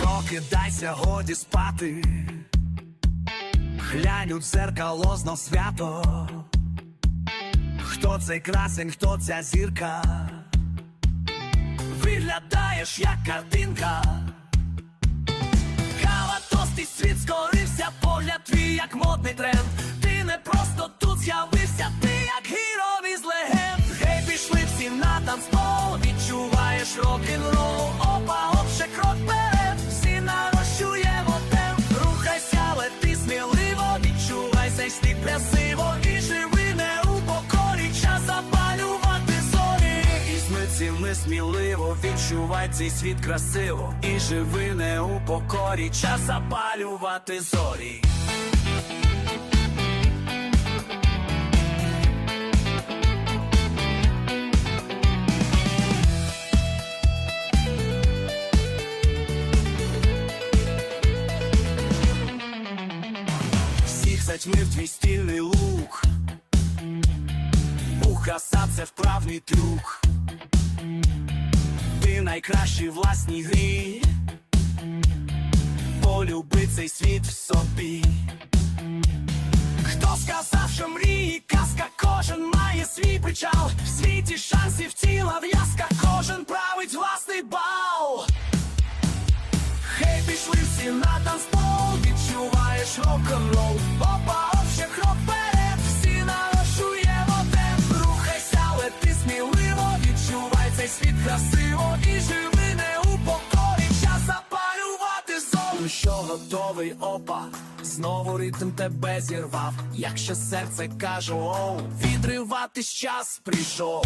Прокидайся, годі спати, глянь у дзеркало знов свято. Хто цей красень, хто ця зірка? Виглядаєш як картинка. Модний тренд. Ти не просто тут з'явився, ти як герой з легенд. Гей, пішли всі на танцпол, відчуваєш рок-н-рол. Опа, оп, ще крок вперед, всі нарощуємо темп. Рухайся, лети сміливо, відчувай цей світ красиво і живи не у покорі, час запалювати зорі. Візьми ціни сміливо, відчувай цей світ красиво і живи не у покорі, час запалювати зорі. затьмив твій стільний лук. Ухаса це вправний трюк. Ти найкращий в власній грі. Полюби цей світ в собі. Хто сказав, що мрії казка, кожен має свій причал. В світі шансів ціла в'язка, кожен править власний бал. Хей, пішли всі на танцпол, відчуваєш рок-н-рол Готовий, опа, знову ритм тебе зірвав. Якщо серце каже оу, відриватись час прийшов